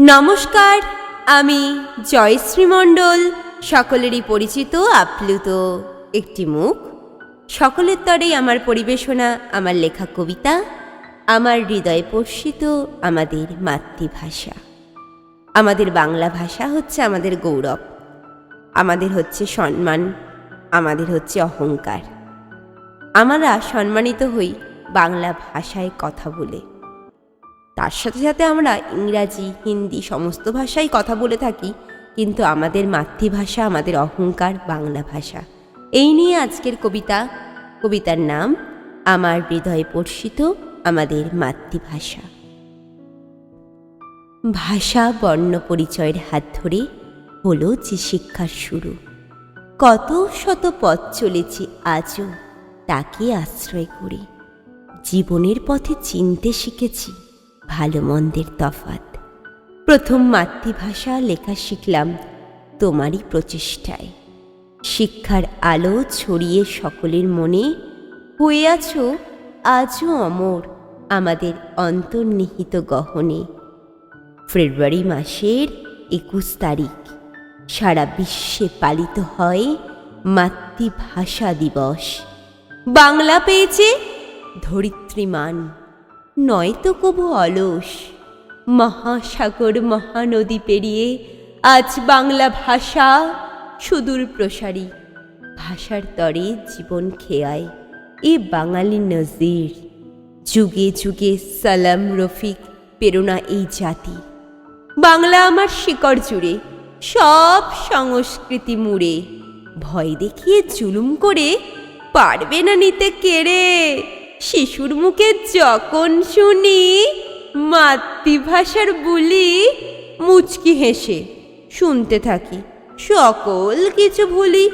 নমস্কার, আমি জয়শ্রী মণ্ডল, সকলেরই পরিচিত আপ্লুত একটি মুখ। সকলের তরেই আমার পরিবেশনা, আমার লেখা কবিতা, আমার হৃদয় পোষিত আমাদের মাতৃভাষা। আমাদের বাংলা ভাষা হচ্ছে আমাদের গৌরব। আমাদের হচ্ছে সম্মান, আমাদের হচ্ছে অহংকার। আমরা সম্মানিত হই বাংলা ভাষায় কথা বলে। তার সাথে সাথে আমরা ইংরাজি, হিন্দি সমস্ত ভাষায় কথা বলে থাকি, কিন্তু আমাদের মাতৃভাষা আমাদের অহংকার, বাংলা ভাষা। এই নিয়ে আজকের কবিতা, কবিতার নাম, আমার হৃদয়ে পর্ষিত আমাদের মাতৃভাষা। ভাষা বর্ণ পরিচয়ের হাত ধরে হলো যে শিক্ষার শুরু। কত শত পথ চলেছি আজও তাকে আশ্রয় করে। জীবনের পথে চিনতে শিখেছি ভালো মন্দের তফাত প্রথম মাতৃভাষা লেখা শিখলাম তোমারই প্রচেষ্টায়। শিক্ষার আলো ছড়িয়ে সকলের মনে, হয়ে আছো, আজও অমর আমাদের অন্তর্নিহিত গহনে। ফেব্রুয়ারি মাসের একুশ তারিখ, সারা বিশ্বে পালিত হয় মাতৃভাষা দিবস। বাংলা পেয়েছে ধরিত্রীমান নয়তো কবু অলস। মহাসাগর মহানদী পেরিয়ে আজ বাংলা ভাষা সুদূর প্রসারী। ভাষার তরে জীবন খেয়ায় এ বাঙালি নজির। যুগে যুগে সালাম, রফিক, প্রেরণা এই জাতি। বাংলা আমার শিকড় জুড়ে, সব সংস্কৃতি মুড়ে। ভয় দেখিয়ে জুলুম করে পারবে না নিতে কেড়ে। শিশুর মুখে যখন শুনি মাতৃভাষার বুলি মুচকি হেসে, শুনতে থাকি, সকল কিছু ভুলি।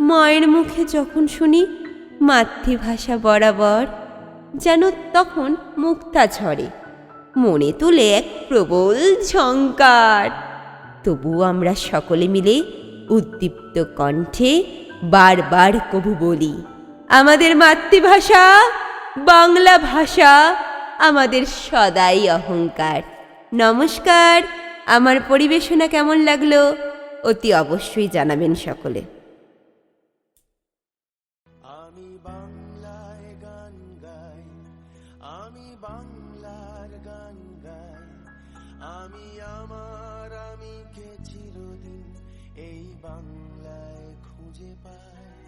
মায়ের মুখে যখন শুনি মাতৃভাষা বরাবর, যেন তখন মুক্তা ঝরে, মনে তোলে এক প্রবল ঝঙ্কার তবু আমরা সকলে মিলে উদ্দীপ্ত কণ্ঠে বারবার কবু বলি, আমাদের মাতৃভাষা বাংলা ভাষা আমাদের সদাই অহংকার। নমস্কার, আমার পরিবেশনা কেমন লাগল অতি অবশ্যই জানাবেন সকলে। আমি বাংলায় গান গাই, আমি বাংলার গান গাই। আমি আমার আমিকে চিরদিন এই বাংলায় খুঁজে পাই।